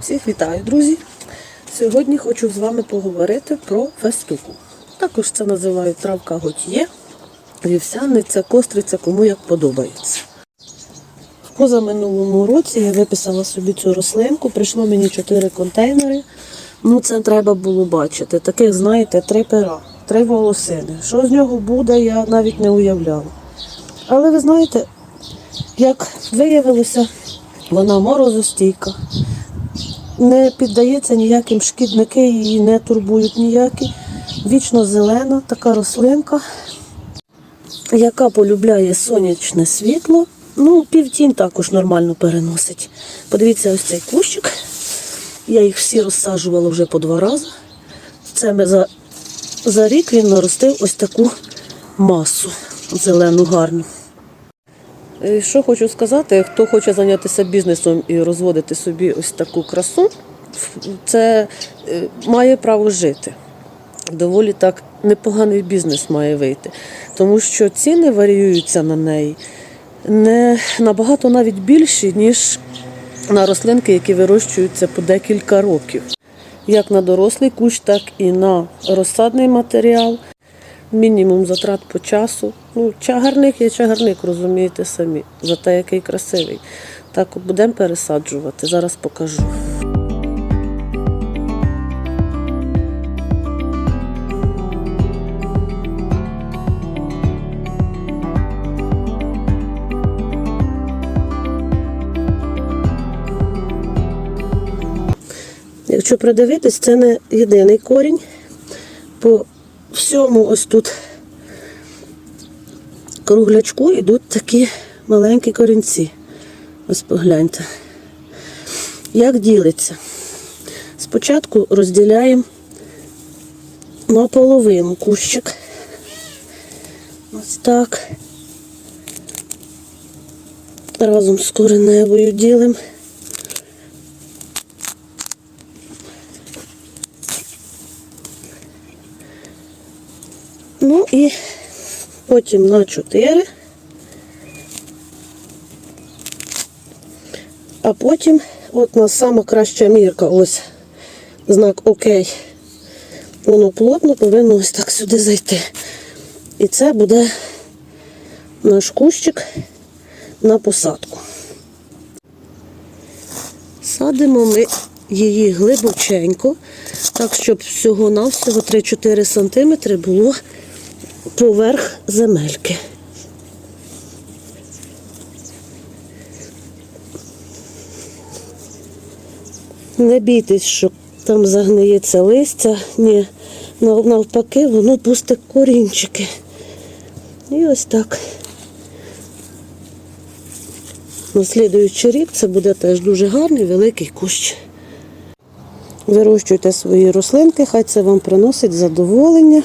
Всіх вітаю, друзі! Сьогодні хочу з вами поговорити про фестуку. Також це називають травка готьє, вівсяниця, костриця, кому як подобається. В позаминулому році я виписала собі цю рослинку, прийшло мені 4 контейнери. Ну, це треба було бачити. Таких, знаєте, три пера, три волосини. Що з нього буде, я навіть не уявляла. Але ви знаєте, як виявилося, вона морозостійка, не піддається ніяким шкідники, її не турбують ніякі. Вічно зелена така рослинка, яка полюбляє сонячне світло. Ну, півтінь також нормально переносить. Подивіться, ось цей кущик. Я їх всі розсаджувала вже по два рази. Це ми за, за рік він наростив ось таку масу зелену гарну. Е, Що хочу сказати, хто хоче зайнятися бізнесом і розводити собі ось таку красу, це е, має право жити. Доволі так непоганий бізнес має вийти, тому що ціни варіюються на неї не набагато навіть більші, ніж на рослинки, які вирощуються по декілька років. Як на дорослий кущ, так і на розсадний матеріал. Мінімум затрат по часу. Ну, чагарник є чагарник, розумієте самі, за те, який красивий. Так, будемо пересаджувати, зараз покажу. Якщо придивитись, це не єдиний корінь. По всьому ось тут круглячку йдуть такі маленькі корінці. Ось погляньте. Як ділиться? Спочатку розділяємо на половину кущик. Ось так. Разом з кореневою ділимо. Ну і потім на 4. А потім от у нас сама краща мірка, ось знак ОК. Воно плотно повинно ось так сюди зайти. І це буде наш кущик на посадку. Садимо ми її глибоченько, так, щоб всього-навсього 3-4 см було поверх земельки. Не бійтесь, що там загниється листя, ні, навпаки, воно пустить корінчики. І ось так. На слідуючий рік це буде теж дуже гарний великий кущ. Вирощуйте свої рослинки, хай це вам приносить задоволення.